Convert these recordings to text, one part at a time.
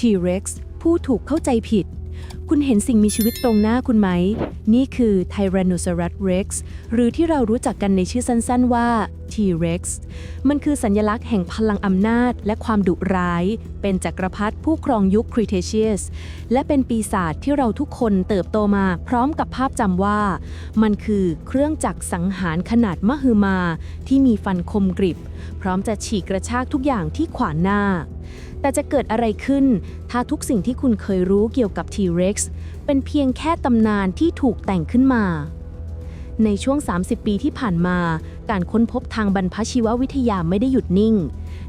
T-Rex ผู้ถูกเข้าใจผิด คุณเห็นสิ่งมีชีวิตตรงหน้าคุณไหม นี่คือ Tyrannosaurus Rex หรือที่เรารู้จักกันในชื่อสั้นๆว่า T-Rex มันคือสัญลักษณ์แห่งพลังอำนาจและความดุร้าย เป็นจักรพรรดิผู้ครองยุค Cretaceous และเป็นปีศาจที่เราทุกคนเติบโตมาพร้อมกับภาพจำว่า มันคือเครื่องจักรสังหารขนาดมหึมาที่มีฟันคมกริบ พร้อมจะฉีกกระชากทุกอย่างที่ขวางหน้า แต่จะเกิดอะไรขึ้น ถ้าทุกสิ่งที่คุณเคยรู้เกี่ยวกับ T-Rex เป็นเพียงแค่ตำนานที่ถูกแต่งขึ้นมา ในช่วง 30 ปีที่ผ่านมา การค้นพบทางบรรพชีววิทยาไม่ได้หยุดนิ่ง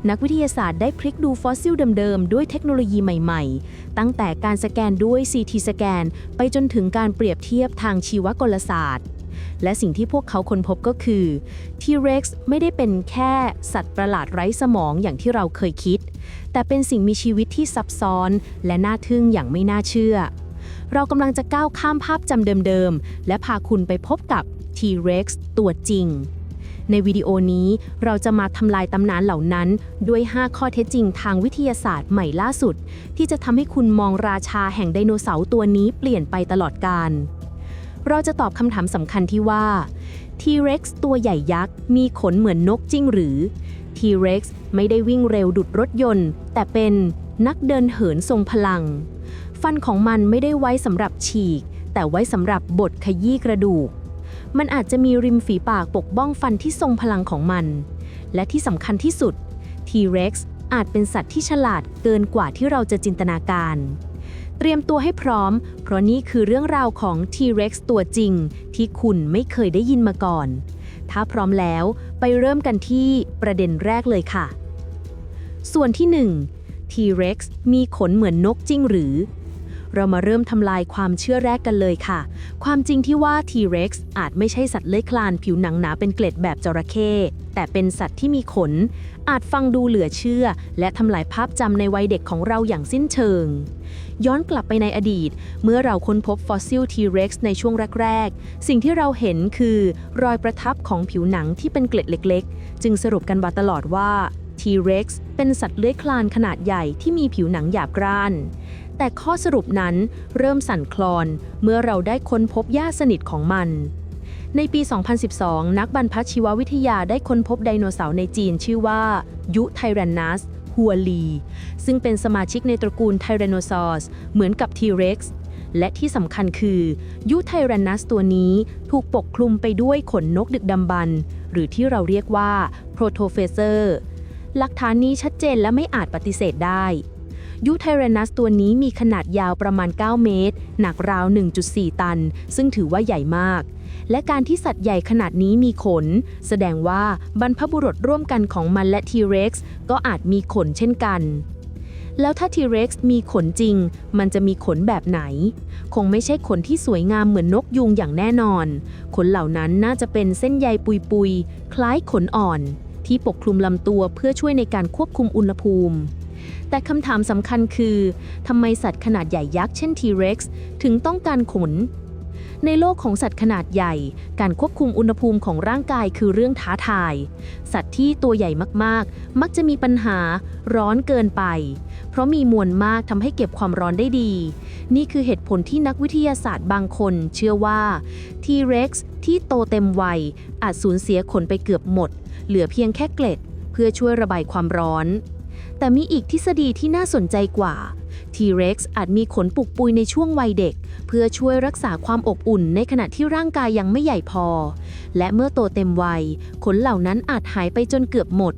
นักวิทยาศาสตร์ได้พลิกดูฟอสซิลเดิมๆ ด้วยเทคโนโลยีใหม่ๆ ตั้งแต่การสแกนด้วย CT สแกน ไปจนถึงการเปรียบเทียบทางชีวกลศาสตร์ และสิ่งที่พวกเขาค้นพบก็คือ T-Rex ไม่ได้เป็นแค่สัตว์ประหลาดไร้สมองอย่างที่เราเคยคิด แต่เป็นสิ่งมีชีวิตที่ซับซ้อน และน่าทึ่งอย่างไม่น่าเชื่อ เรากำลังจะก้าวข้ามภาพจำเดิมๆ และพาคุณไปพบกับ T-Rex ตัวจริงในวิดีโอนี้เราจะมาทำลายตำนานเหล่านั้น ด้วย 5 ข้อเท็จจริงทางวิทยาศาสตร์ใหม่ล่าสุด ที่จะทำให้คุณมองราชาแห่งไดโนเสาร์ตัวนี้เปลี่ยนไปตลอดกาล เราจะตอบคำถามสำคัญที่ว่า T-Rex ตัวใหญ่ยักษ์ มีขนเหมือนนกจริงหรือ T-Rex ไม่ได้วิ่งเร็วดุดรถยนต์ แต่เป็นนักเดินเหินทรงพลัง ฟันของมันไม่ได้ไว้สำหรับฉีก แต่ไว้สำหรับบดขยี้กระดูก มันอาจจะมีริมฝีปากปกป้องฟันที่ทรงพลังของมัน และที่สำคัญที่สุด T-Rex อาจเป็นสัตว์ที่ฉลาดเกินกว่าที่เราจะจินตนาการ เตรียมตัวให้พร้อม เพราะนี่คือเรื่องราวของ T-Rex ตัวจริง ที่คุณไม่เคยได้ยินมาก่อน ถ้าพร้อมแล้วไปเริ่มกันที่ประเด็นแรกเลยค่ะ ส่วนที่ 1 T-Rex มีขนเหมือนนกจริงหรือ เรามาเริ่มทำลายความเชื่อแรกกันเลยค่ะ ความจริงที่ว่า T-Rex อาจไม่ใช่สัตว์เลื้อยคลานผิวหนังหนาเป็นเกล็ดแบบจระเข้ แต่เป็นสัตว์ที่มีขน อาจฟังดูเหลือเชื่อ และทำลายภาพจำในวัยเด็กของเราอย่างสิ้นเชิง ย้อนกลับไปในอดีต เมื่อเราค้นพบฟอสซิล T-Rex ในช่วงแรก ๆ สิ่งที่เราเห็นคือ รอยประทับของผิวหนังที่เป็นเกล็ดเล็ก ๆ จึงสรุปกันมาตลอดว่า T-Rex เป็นสัตว์เลื้อยคลานขนาดใหญ่ที่มีผิวหนังหยาบกร้านแต่ข้อสรุปนั้นเริ่มสั่นคลอน เมื่อเราได้ค้นพบญาติสนิทของมัน ในปี 2012 นักบรรพชีววิทยาได้ค้นพบไดโนเสาร์ในจีนชื่อว่า ยุไทแรนนัสฮัวลี ซึ่งเป็นสมาชิกในตระกูลไทแรนโนซอร์สเหมือนกับ T-Rex และที่สำคัญคือ ยุไทแรนนัสตัวนี้ถูกปกคลุมไปด้วยขนนกดึกดำบรรพ์หรือที่เราเรียกว่าโปรโทเฟเซอร์หลักฐานนี้ชัดเจนและไม่อาจปฏิเสธได้ ยูไทเรนัสตัวนี้มีขนาดยาวประมาณ 9 เมตร หนักราว 1.4 ตัน ซึ่งถือว่าใหญ่มาก และการที่สัตว์ใหญ่ขนาดนี้มีขน แสดงว่าบรรพบุรุษร่วมกันของมันและ T-Rex ก็อาจมีขนเช่นกัน แล้วถ้า T-Rex มีขนจริง มันจะมีขนแบบไหน คงไม่ใช่ขนที่สวยงามเหมือนนกยุงอย่างแน่นอน ขนเหล่านั้นน่าจะเป็นเส้นใยปุยๆ คล้ายขนอ่อน ที่ปกคลุมลำตัวเพื่อช่วยในการควบคุมอุณหภูมิแต่คำถามสำคัญคือ ทำไมสัตว์ขนาดใหญ่ยักษ์เช่น T-Rex ถึงต้องการขน ในโลกของสัตว์ขนาดใหญ่ การควบคุมอุณหภูมิของร่างกายคือเรื่องท้าทาย สัตว์ที่ตัวใหญ่มากๆ มักจะมีปัญหาร้อนเกินไป เพราะมีมวลมากทำให้เก็บความร้อนได้ดี นี่คือเหตุผลที่นักวิทยาศาสตร์บางคนเชื่อว่า T-Rex ที่โตเต็มวัย อาจสูญเสียขนไปเกือบหมด เหลือเพียงแค่เกล็ด เพื่อช่วยระบายความร้อน แต่มีอีกทฤษฎีที่น่าสนใจกว่า T-Rex อาจมีขนปุกปุยในช่วงวัยเด็ก เพื่อช่วยรักษาความอบอุ่นในขณะที่ร่างกายยังไม่ใหญ่พอ และเมื่อโตเต็มวัย ขนเหล่านั้นอาจหายไปจนเกือบหมด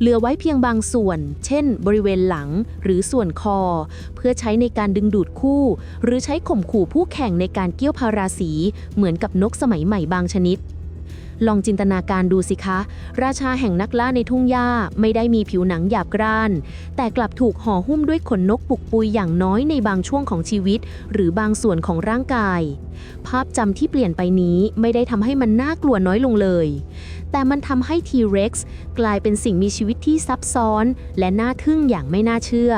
เหลือไว้เพียงบางส่วน เช่น บริเวณหลังหรือส่วนคอ เพื่อใช้ในการดึงดูดคู่ หรือใช้ข่มขู่ผู้แข่งในการเกี้ยวพาราสี เหมือนกับนกสมัยใหม่บางชนิด ลองจินตนาการดูสิคะ ราชาแห่งนักล่าในทุ่งหญ้าไม่ได้มีผิวหนังหยาบกร้าน แต่กลับถูกห่อหุ้มด้วยขนนกปุกปุยอย่างน้อยในบางช่วงของชีวิต หรือบางส่วนของร่างกาย ภาพจำที่เปลี่ยนไปนี้ไม่ได้ทำให้มันน่ากลัวน้อยลงเลย แต่มันทำให้ T-Rex กลายเป็นสิ่งมีชีวิตที่ซับซ้อน และน่าทึ่งอย่างไม่น่าเชื่อ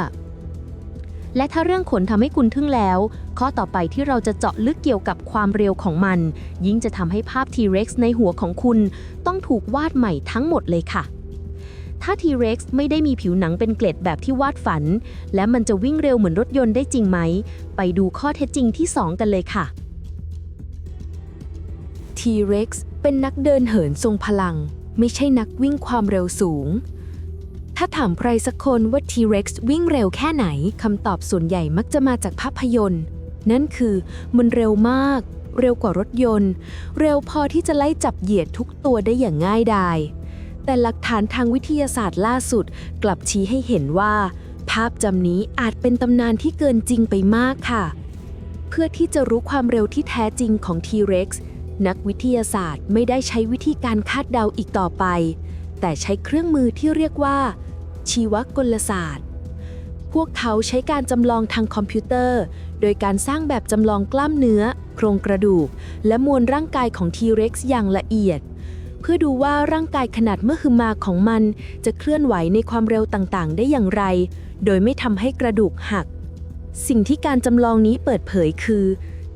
และถ้าเรื่องขนทำให้คุณทึ่งแล้ว ข้อต่อไปที่เราจะเจาะลึกเกี่ยวกับความเร็วของมัน ยิ่งจะทำให้ภาพ T-Rex ในหัวของคุณ ต้องถูกวาดใหม่ทั้งหมดเลยค่ะ ถ้า T-Rex ไม่ได้มีผิวหนังเป็นเกล็ดแบบที่วาดฝัน และมันจะวิ่งเร็วเหมือนรถยนต์ได้จริงไหม ไปดูข้อเท็จจริงที่ 2 กันเลยค่ะ T-Rex เป็นนักเดินเหินทรงพลัง ไม่ใช่นักวิ่งความเร็วสูง ถ้าถามใครสักคนว่า T-Rex วิ่งเร็วแค่ไหนคำตอบส่วนใหญ่มักจะมาจากภาพยนตร์ นั่นคือมันเร็วมาก เร็วกว่ารถยนต์ เร็วพอที่จะไล่จับเหยียดทุกตัวได้อย่างง่ายดาย แต่หลักฐานทางวิทยาศาสตร์ล่าสุด กลับชี้ให้เห็นว่า ภาพจำนี้อาจเป็นตำนานที่เกินจริงไปมากค่ะ เพื่อที่จะรู้ความเร็วที่แท้จริงของ T-Rex นักวิทยาศาสตร์ไม่ได้ใช้วิธีการคาดเดาอีกต่อไป แต่ใช้เครื่องมือที่เรียกว่า ชีวกลศาสตร์ พวกเขาใช้การจำลองทางคอมพิวเตอร์ โดยการสร้างแบบจำลองกล้ามเนื้อ โครงกระดูก และมวลร่างกายของ T-Rex อย่างละเอียด เพื่อดูว่าร่างกายขนาดเมื่อคือมาของมัน จะเคลื่อนไหวในความเร็วต่างๆ ได้อย่างไร โดยไม่ทำให้กระดูกหัก สิ่งที่การจำลองนี้เปิดเผยคือ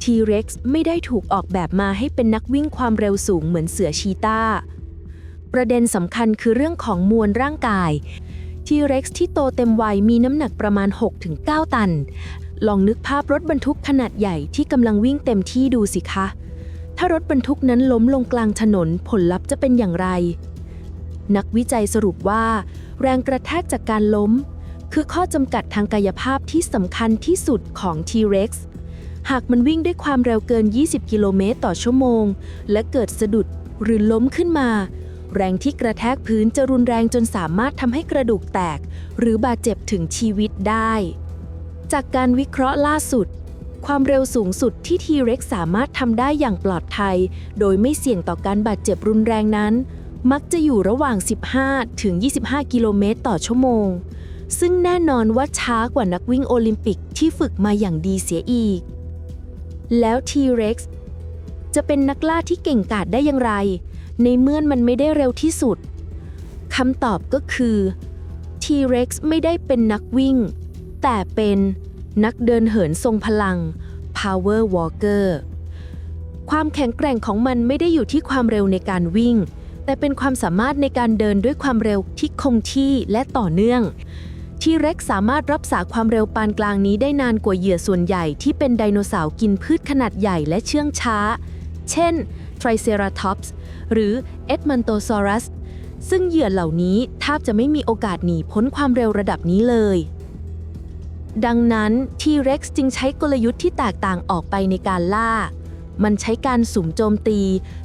T-Rex ไม่ได้ถูกออกแบบมาให้เป็นนักวิ่งความเร็วสูงเหมือนเสือชีตา ประเด็นสำคัญคือเรื่องของมวลร่างกาย T-Rex ที่โตเต็มวัยมีน้ำหนักประมาณ 6-9 ตัน ลองนึกภาพรถบรรทุกขนาดใหญ่ที่กำลังวิ่งเต็มที่ดูสิคะ ถ้ารถบรรทุกนั้นล้มลงกลางถนนผลลัพธ์จะเป็นอย่างไร นักวิจัยสรุปว่า แรงกระแทกจากการล้ม คือข้อจำกัดทางกายภาพที่สำคัญที่สุดของ T-Rex หากมันวิ่งด้วยความเร็วเกิน 20 กิโลเมตรต่อชั่วโมง และเกิดสะดุดหรือล้มขึ้นมา แรงที่กระแทกพื้นจะรุนแรงจนสามารถทำให้กระดูกแตก หรือบาดเจ็บถึงชีวิตได้ จากการวิเคราะห์ล่าสุด ความเร็วสูงสุดที่ T-Rex สามารถทำได้อย่างปลอดภัย โดยไม่เสี่ยงต่อการบาดเจ็บรุนแรงนั้น มักจะอยู่ระหว่าง 15 ถึง 25 กิโลเมตรต่อชั่วโมง ซึ่งแน่นอนว่าช้ากว่านักวิ่งโอลิมปิกที่ฝึกมาอย่างดีเสียอีก แล้ว T-Rex จะเป็นนักล่าที่เก่งกาจได้อย่างไร ในเมื่อมันไม่ได้เร็วที่สุดคำตอบก็คือ T-Rex ไม่ได้เป็นนักวิ่ง แต่เป็นนักเดินเหินทรงพลัง Power Walker ความแข็งแกร่งของมันไม่ได้อยู่ที่ความเร็วในการวิ่ง แต่เป็นความสามารถในการเดินด้วยความเร็วที่คงที่และต่อเนื่อง ทีเร็กสามารถรับษาความเร็วปานกลางนี้ได้นานกว่าเหยื่อส่วนใหญ่ที่เป็นไดโนเสาร์กินพืชขนาดใหญ่และเชื่องช้า เช่น Triceratops หรือ Edmontosaurus ซึ่งเหยื่อเหล่านี้แทบจะไม่มีโอกาสหนีพ้นความเร็วระดับนี้เลย ดังนั้น T-Rex จึงใช้กลยุทธ์ที่แตกต่างออกไปในการล่า มันใช้การสุ่มโจมตี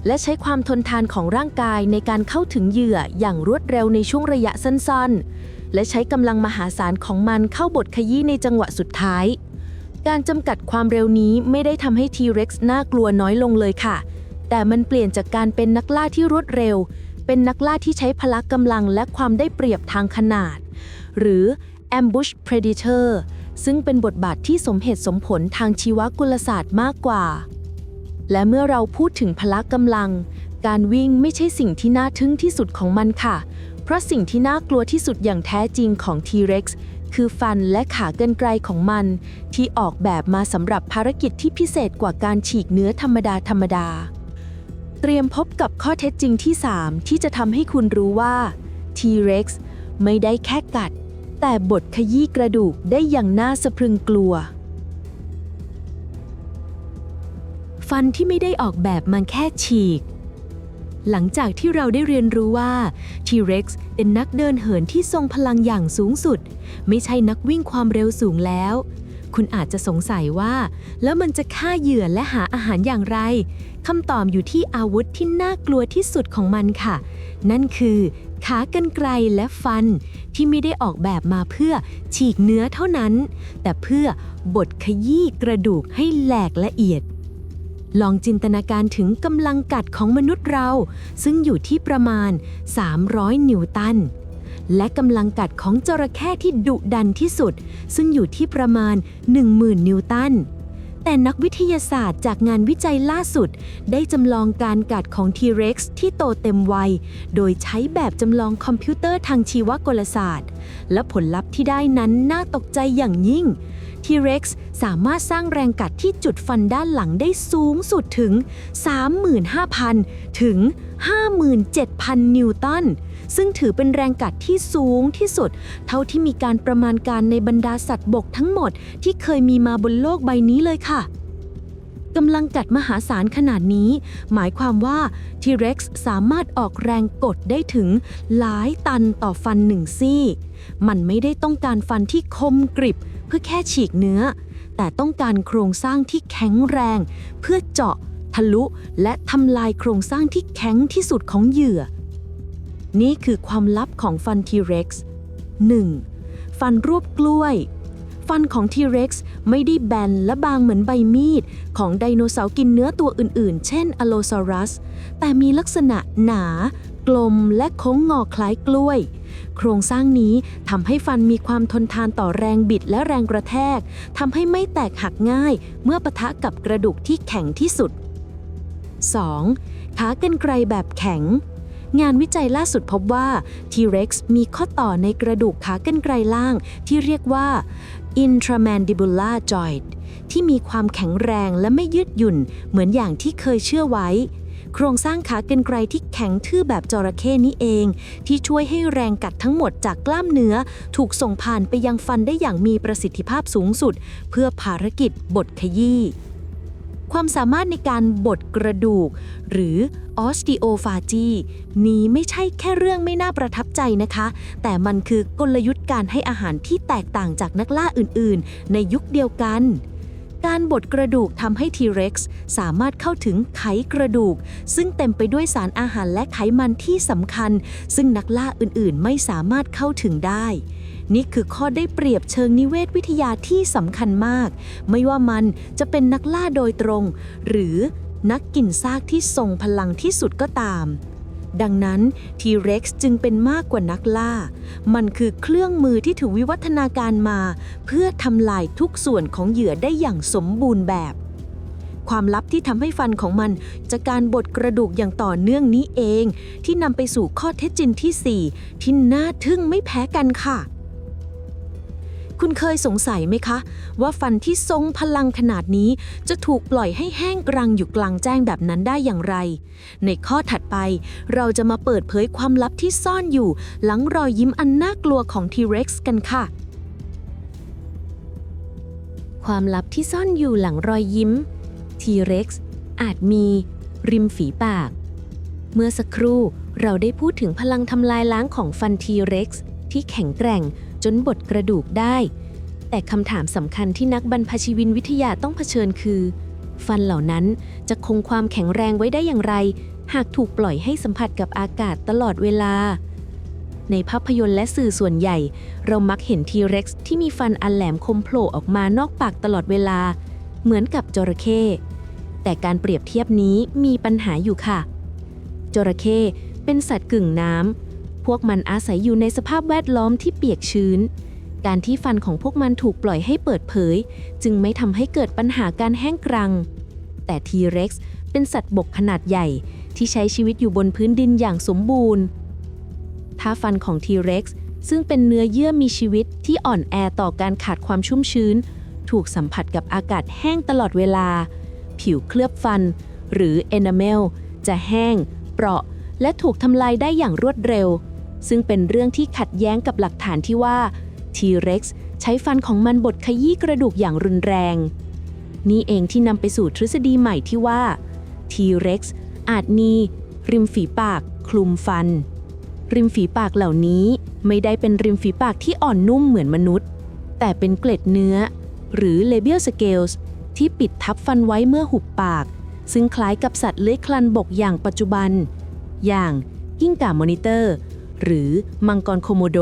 และใช้ความทนทานของร่างกายในการเข้าถึงเหยื่ออย่างรวดเร็วในช่วงระยะสั้นๆ และใช้กำลังมหาศาลของมันเข้าบทขยี้ในจังหวะสุดท้ายการจำกัดความเร็วนี้ไม่ได้ทำให้ T-Rex น่ากลัวน้อยลงเลยค่ะ แต่มันเปลี่ยนจากการเป็นนักล่าที่รวดเร็ว เป็นนักล่าที่ใช้พละกำลังและความได้เปรียบทางขนาด หรือ ambush predator ซึ่งเป็นบทบาทที่สมเหตุสมผลทางชีวกุลศาสตร์มากกว่า และเมื่อเราพูดถึงพละกำลัง การวิ่งไม่ใช่สิ่งที่น่าทึ่งที่สุดของมันค่ะ เพราะสิ่งที่น่ากลัวที่สุดอย่างแท้จริงของ T-Rex คือฟันและขากรรไกรของมัน ที่ออกแบบมาสำหรับภารกิจที่พิเศษกว่าการฉีกเนื้อธรรมดาธรรมดา เตรียมพบกับข้อเท็จจริงที่ 3 ที่จะทำให้คุณรู้ว่า T-Rex ไม่ได้แค่กัด แต่บดขยี้กระดูกได้อย่างน่าสะพรึงกลัว ฟันที่ไม่ได้ออกแบบมาแค่ฉีก หลังจากที่เราได้เรียนรู้ว่า T-Rex เป็นนักเดินเหินที่ทรงพลังอย่างสูงสุด ไม่ใช่นักวิ่งความเร็วสูงแล้ว คุณอาจจะสงสัยว่า แล้วมันจะฆ่าเหยื่อและหาอาหารอย่างไรคำตอบอยู่ที่อาวุธที่น่ากลัวที่สุดของมันค่ะ นั่นคือขากรรไกรและฟัน ที่ไม่ได้ออกแบบมาเพื่อฉีกเนื้อเท่านั้น แต่เพื่อบดขยี้กระดูกให้แหลกละเอียด ลองจินตนาการถึงกำลังกัดของมนุษย์เรา ซึ่งอยู่ที่ประมาณ 300 นิวตัน และกำลังกัดของจระเข้ที่ดุดันที่สุด ซึ่งอยู่ที่ประมาณ 10,000 นิวตัน แต่นักวิทยาศาสตร์จากงานวิจัยล่าสุด ได้จำลองการกัดของทีเร็กซ์ที่โตเต็มวัย โดยใช้แบบจำลองคอมพิวเตอร์ทางชีวกลศาสตร์ และผลลัพธ์ที่ได้นั้นน่าตกใจอย่างยิ่ง T-Rex สามารถสร้างแรงกัดที่จุดฟันด้านหลังได้สูงสุดถึง 35,000 ถึง 57,000 นิวตัน ซึ่งถือเป็นแรงกัดที่สูงที่สุด เท่าที่มีการประมาณการในบรรดาสัตว์บกทั้งหมดที่เคยมีมาบนโลกใบนี้เลยค่ะกำลังกัดมหาศาลขนาดนี้ หมายความว่า T-Rex สามารถออกแรงกดได้ถึงหลายตันต่อฟันหนึ่งซี่ มันไม่ได้ต้องการฟันที่คมกริบ เพื่อแค่ฉีกเนื้อ แต่ต้องการโครงสร้างที่แข็งแรง เพื่อเจาะ ทะลุ และทำลายโครงสร้างที่แข็งที่สุดของเหยื่อ นี่คือความลับของฟันทีเร็กซ์ 1. ฟันรูปกล้วย ฟันของ T-Rex ไม่ได้แบนและบางเหมือนใบมีด ของไดโนเสาร์กินเนื้อตัวอื่นๆ เช่น Allosaurus แต่มีลักษณะหนา กลมและโค้งงอคล้ายกล้วย โครงสร้างนี้ทำให้ฟันมีความทนทานต่อแรงบิดและแรงกระแทกทำให้ไม่แตกหักง่าย เมื่อปะทะกับกระดูกที่แข็งที่สุด 2. ขากรรไกรแบบแข็งงานวิจัยล่าสุดพบว่า T-Rex มีข้อต่อในกระดูกขากรรไกรล่างที่เรียกว่า intramandibular joint ที่มีความแข็งแรงและไม่ยืดหยุ่นเหมือนอย่างที่เคยเชื่อไว้ โครงสร้างขากรรไกรที่แข็งทื่อแบบจระเข้นี้เอง ที่ช่วยให้แรงกัดทั้งหมดจากกล้ามเนื้อ ถูกส่งผ่านไปยังฟันได้อย่างมีประสิทธิภาพสูงสุด เพื่อภารกิจบทขยี้ ความสามารถในการบดกระดูก หรือ osteophagy นี้ไม่ใช่แค่เรื่องไม่น่าประทับใจนะคะ แต่มันคือกลยุทธ์การให้อาหารที่แตกต่างจากนักล่าอื่นๆ ในยุคเดียวกัน การบดกระดูกทำให้ T-Rex สามารถเข้าถึงไขกระดูก ซึ่งเต็มไปด้วยสารอาหารและไขมันที่สำคัญ ซึ่งนักล่าอื่นๆ ไม่สามารถเข้าถึงได้ นี่คือข้อได้เปรียบเชิงนิเวศวิทยาที่สำคัญมาก ไม่ว่ามันจะเป็นนักล่าโดยตรง หรือนักกินซากที่ทรงพลังที่สุดก็ตาม ดังนั้น T-Rex จึงเป็นมากกว่านักล่า มันคือเครื่องมือที่ถูกวิวัฒนาการมา เพื่อทำลายทุกส่วนของเหยื่อได้อย่างสมบูรณ์แบบความลับที่ทำให้ฟันของมันจากการบดกระดูกอย่างต่อเนื่องนี้เอง ที่นำไปสู่ข้อเท็จจริงที่ 4 ที่น่าทึ่งไม่แพ้กันค่ะ คุณเคยสงสัยไหมคะ ว่าฟันที่ทรงพลังขนาดนี้ จะถูกปล่อยให้แห้งกรังอยู่กลางแจ้งแบบนั้นได้อย่างไร ในข้อถัดไป เราจะมาเปิดเผยความลับที่ซ่อนอยู่ หลังรอยยิ้มอันน่ากลัวของ T-Rex กันค่ะ ความลับที่ซ่อนอยู่หลังรอยยิ้ม T-Rex อาจมี ริมฝีปาก เมื่อสักครู่เราได้พูดถึงพลังทำลายล้างของฟัน T-Rex ที่แข็งแกร่ง จนบดกระดูกได้ แต่คำถามสำคัญที่นักบรรพชีวินวิทยาต้องเผชิญคือ ฟันเหล่านั้นจะคงความแข็งแรงไว้ได้อย่างไร หากถูกปล่อยให้สัมผัสกับอากาศตลอดเวลา ในภาพยนตร์และสื่อส่วนใหญ่ เรามักเห็น T-Rex ที่มีฟันอันแหลมคมโผล่ออกมานอกปากตลอดเวลา เหมือนกับจระเข้แต่การเปรียบเทียบนี้มีปัญหาอยู่ค่ะจระเข้เป็นสัตว์กึ่งน้ำ พวกมันอาศัยอยู่ในสภาพแวดล้อมที่เปียกชื้น การที่ฟันของพวกมันถูกปล่อยให้เปิดเผย จึงไม่ทำให้เกิดปัญหาการแห้งกรัง แต่ T-Rex เป็นสัตว์บกขนาดใหญ่ที่ใช้ชีวิตอยู่บนพื้นดินอย่างสมบูรณ์ ถ้าฟันของ T-Rex ซึ่งเป็นเนื้อเยื่อมีชีวิตที่อ่อนแอต่อการขาดความชุ่มชื้น ถูกสัมผัสกับอากาศแห้งตลอดเวลา ผิวเคลือบฟัน หรือ enamel จะแห้ง เปราะ และถูกทำลายได้อย่างรวดเร็ว ซึ่งเป็นเรื่องที่ขัดแย้งกับหลักฐานที่ว่า T-Rex ใช้ฟันของมันบดขยี้กระดูกอย่างรุนแรง นี่เองที่นำไปสู่ทฤษฎีใหม่ที่ว่า T-Rex อาจมีริมฝีปาก คลุมฟัน ริมฝีปากเหล่านี้ไม่ได้เป็นริมฝีปากที่อ่อนนุ่มเหมือนมนุษย์ แต่เป็นเกล็ดเนื้อ หรือ labial scales ที่ปิดทับฟันไว้เมื่อหุบปาก ซึ่งคล้ายกับสัตว์เลื้อยคลานบกอย่างปัจจุบัน อย่างกิ้งก่ามอนิเตอร์ หรือมังกรโคโมโด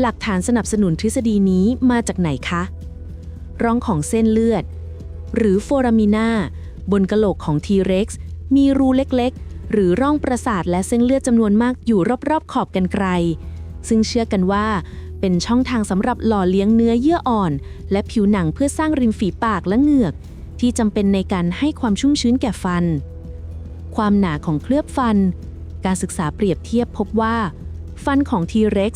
หลักฐานสนับสนุนทฤษฎีนี้มาจากไหนคะ ร่องของเส้นเลือด หรือโฟรามินาบนกระโหลกของ T-Rex มีรูเล็กๆ หรือร่องประสาทและเส้นเลือดจำนวนมากอยู่รอบๆ ขอบกันไกล ซึ่งเชื่อกันว่าเป็นช่องทางสำหรับหล่อเลี้ยงเนื้อเยื่ออ่อน และผิวหนังเพื่อสร้างริมฝีปากและเหงือก ที่จำเป็นในการให้ความชุ่มชื้นแก่ฟัน ความหนาของเคลือบฟัน การศึกษาเปรียบเทียบพบว่า ฟันของ T-Rex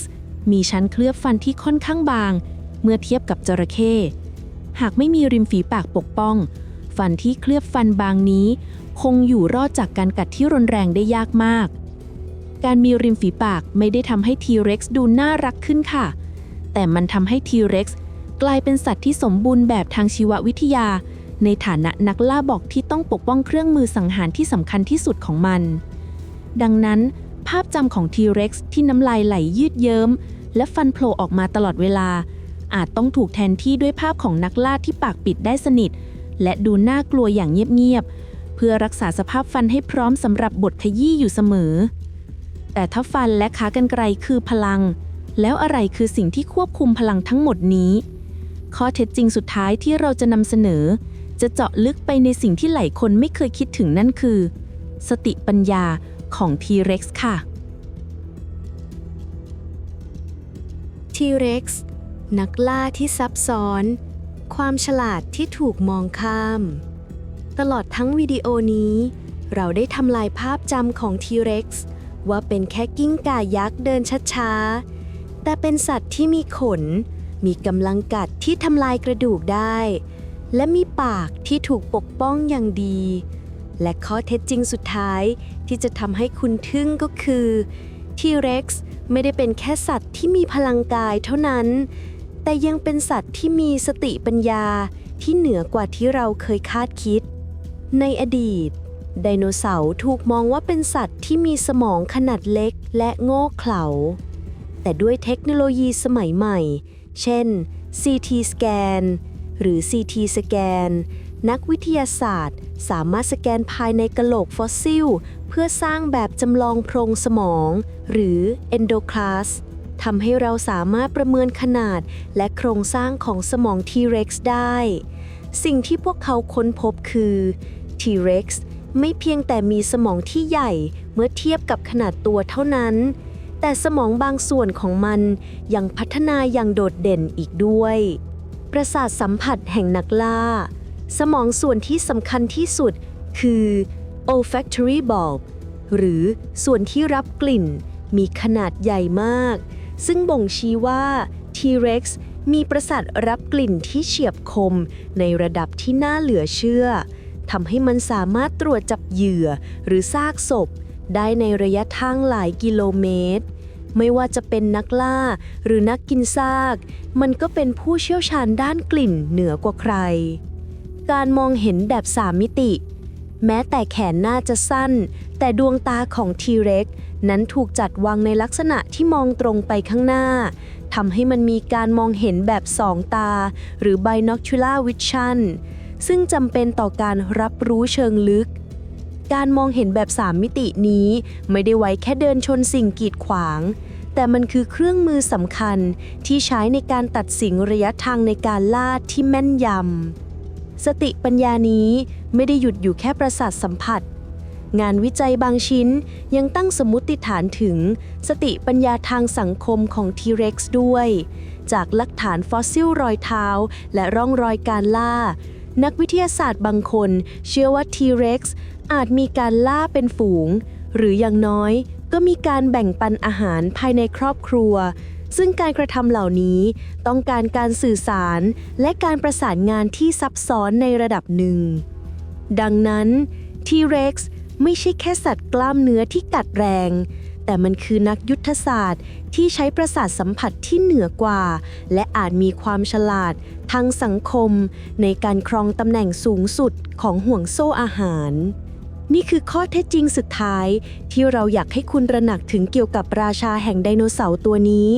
มีชั้นเคลือบฟันที่ค่อนข้างบาง เมื่อเทียบกับจระเข้หากไม่มีริมฝีปากปกป้อง ฟันที่เคลือบฟันบางนี้ คงอยู่รอดจากการกัดที่รุนแรงได้ยากมาก การมีริมฝีปากไม่ได้ทำให้ T-Rex ดูน่ารักขึ้นค่ะ แต่มันทำให้ T-Rex กลายเป็นสัตว์ที่สมบูรณ์แบบทางชีววิทยา ในฐานะนักล่าบอกที่ต้องปกป้องเครื่องมือสังหารที่สำคัญที่สุดของมัน ดังนั้น ภาพจำของ T-Rex ที่น้ำลายไหลยืดเยิ้ม และฟันโผล่ออกมาตลอดเวลา อาจต้องถูกแทนที่ด้วยภาพของนักล่าที่ปากปิดได้สนิท และดูน่ากลัวอย่างเงียบๆเพื่อรักษาสภาพฟันให้พร้อมสำหรับบทขยี้อยู่เสมอ แต่ถ้าฟันและขากรรไกรคือพลัง แล้วอะไรคือสิ่งที่ควบคุมพลังทั้งหมดนี้ ข้อเท็จจริงสุดท้ายที่เราจะนำเสนอ จะเจาะลึกไปในสิ่งที่หลายคนไม่เคยคิดถึงนั่นคือ สติปัญญา ของ T-Rex ค่ะ T-Rex นักล่าที่ซับซ้อน ความฉลาดที่ถูกมองข้าม ตลอดทั้งวิดีโอนี้ เราได้ทำลายภาพจำของ T-Rex ว่าเป็นแค่กิ้งก่ายักษ์เดินช้าๆ แต่เป็นสัตว์ที่มีขน มีกำลังกัดที่ทำลายกระดูกได้ และมีปากที่ถูกปกป้องอย่างดี และข้อเท็จจริงสุดท้ายที่จะทำให้คุณทึ่งก็คือ T-Rex ไม่ได้เป็นแค่สัตว์ที่มีพลังกายเท่านั้น แต่ยังเป็นสัตว์ที่มีสติปัญญาที่เหนือกว่าที่เราเคยคาดคิด ในอดีต ไดโนเสาร์ถูกมองว่าเป็นสัตว์ที่มีสมองขนาดเล็กและโง่เขลา แต่ด้วยเทคโนโลยีสมัยใหม่ เช่น CT สแกนหรือ CT สแกน นักวิทยาศาสตร์ สามารถสแกนภายในกะโหลกฟอสซิล เพื่อสร้างแบบจำลองโพรงสมอง หรือ endoclast ทำให้เราสามารถประเมินขนาดและโครงสร้างของสมอง T-Rex ได้ สิ่งที่พวกเขาค้นพบคือ T-Rex ไม่เพียงแต่มีสมองที่ใหญ่เมื่อเทียบกับขนาดตัวเท่านั้น แต่สมองบางส่วนของมันยังพัฒนาอย่างโดดเด่นอีกด้วย ประสาทสัมผัสแห่งนักล่า สมองส่วนที่สำคัญที่สุดคือ olfactory bulb หรือส่วนที่รับกลิ่น มีขนาดใหญ่มาก ซึ่งบ่งชี้ว่า T-Rex มีประสาทรับกลิ่นที่เฉียบคมในระดับที่น่าเหลือเชื่อทำให้มันสามารถตรวจจับเหยื่อหรือซากศพ ได้ในระยะทางหลายกิโลเมตร ไม่ว่าจะเป็นนักล่าหรือนักกินซาก มันก็เป็นผู้เชี่ยวชาญด้านกลิ่นเหนือกว่าใคร การมองเห็นแบบสามมิติ แม้แต่แขนหน้าจะสั้น แต่ดวงตาของ T-Rex นั้นถูกจัดวางในลักษณะที่มองตรงไปข้างหน้าทำให้มันมีการมองเห็นแบบสองตา หรือ binocular vision ซึ่งจำเป็นต่อการรับรู้เชิงลึก การมองเห็นแบบสามมิตินี้ไม่ได้ไว้แค่เดินชนสิ่งกีดขวาง แต่มันคือเครื่องมือสำคัญที่ใช้ในการตัดสินระยะทางในการล่าที่แม่นยำ สติปัญญานี้ไม่ได้หยุดอยู่แค่ประสาทสัมผัส งานวิจัยบางชิ้นยังตั้งสมมติฐานถึงสติปัญญาทางสังคมของ T-Rex ด้วย จากหลักฐานฟอสซิลรอยเท้า และร่องรอยการล่า นักวิทยาศาสตร์บางคนเชื่อว่า T-Rex อาจมีการล่าเป็นฝูง หรืออย่างน้อยก็มีการแบ่งปันอาหารภายในครอบครัว ซึ่งการกระทำเหล่านี้ต้องการการสื่อสารและการประสานงานที่ซับซ้อนในระดับหนึ่ง ดังนั้น T-Rex ไม่ใช่แค่สัตว์กล้ามเนื้อที่กัดแรง แต่มันคือนักยุทธศาสตร์ที่ใช้ประสาทสัมผัสที่เหนือกว่า และอาจมีความฉลาดทางสังคม ในการครองตำแหน่งสูงสุดของห่วงโซ่อาหารนี่คือข้อเท็จจริงสุดท้ายที่เราอยากให้คุณระหนักถึงเกี่ยวกับราชาแห่งไดโนเสาร์ตัวนี้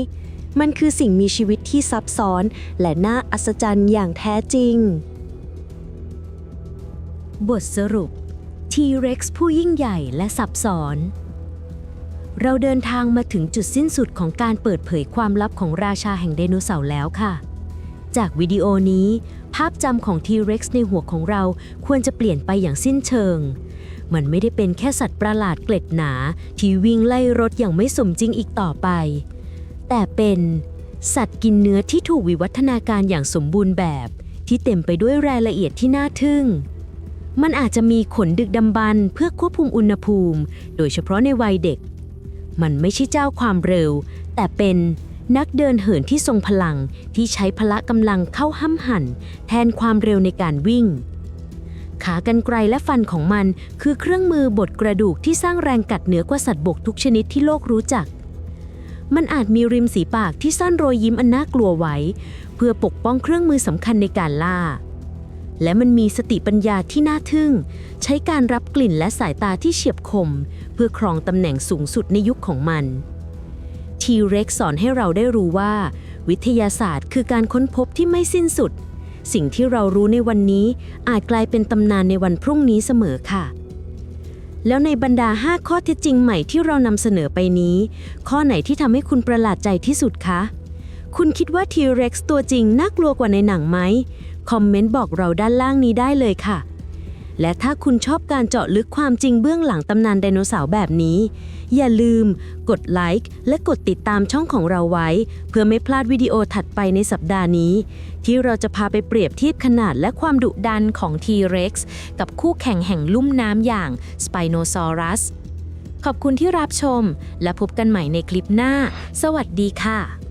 มันคือสิ่งมีชีวิตที่ซับซ้อน และน่าอัศจรรย์อย่างแท้จริง บทสรุป T-Rex ผู้ยิ่งใหญ่และซับซ้อน เราเดินทางมาถึงจุดสิ้นสุดของการเปิดเผยความลับของราชาแห่งไดโนเสาร์แล้วค่ะ จากวิดีโอนี้ ภาพจำของ T-Rex ในหัวของเราควรจะเปลี่ยนไปอย่างสิ้นเชิงมันไม่ได้เป็นแค่สัตว์ประหลาดเกล็ดหนา ที่วิ่งไล่รถอย่างไม่สมจริงอีกต่อไป แต่เป็นสัตว์กินเนื้อที่ถูกวิวัฒนาการอย่างสมบูรณ์แบบ ที่เต็มไปด้วยรายละเอียดที่น่าทึ่ง มันอาจจะมีขนดึกดำบรรพ์เพื่อควบคุมอุณหภูมิ โดยเฉพาะในวัยเด็ก มันไม่ใช่เจ้าความเร็ว แต่เป็นนักเดินเหินที่ทรงพลังที่ใช้พละกำลังเข้าห้ำหั่น แทนความเร็วในการวิ่ง ขากรรไกรและฟันของมันคือเครื่องมือบดกระดูกที่สร้างแรงกัดเหนือกว่าสัตว์บกทุกชนิดที่โลกรู้จัก มันอาจมีริมสีปากที่ซ่อนรอยยิ้มอันน่ากลัวไว้ เพื่อปกป้องเครื่องมือสำคัญในการล่า และมันมีสติปัญญาที่น่าทึ่ง ใช้การรับกลิ่นและสายตาที่เฉียบคม เพื่อครองตำแหน่งสูงสุดในยุคของมันทีเร็กสอนให้เราได้รู้ว่า วิทยาศาสตร์คือการค้นพบที่ไม่สิ้นสุด สิ่งที่เรารู้ในวันนี้อาจกลายเป็นตำนานในวันพรุ่งนี้เสมอค่ะ แล้วในบรรดา 5 ข้อเท็จจริงใหม่ที่เรานำเสนอไปนี้ ข้อไหนที่ทำให้คุณประหลาดใจที่สุดคะ คุณคิดว่าทีเร็กซ์ตัวจริงน่ากลัวกว่าในหนังไหม คอมเมนต์บอกเราด้านล่างนี้ได้เลยค่ะ และถ้าคุณชอบการเจาะลึกความจริงเบื้องหลังตำนานไดโนเสาร์แบบนี้ อย่าลืม กดไลค์และกดติดตามช่องของเราไว้ เพื่อไม่พลาดวิดีโอถัดไปในสัปดาห์นี้ ที่เราจะพาไปเปรียบเทียบขนาดและความดุดันของ T-Rex กับคู่แข่งแห่งลุ่มน้ำอย่าง Spinosaurus ขอบคุณที่รับชม และพบกันใหม่ในคลิปหน้า สวัสดีค่ะ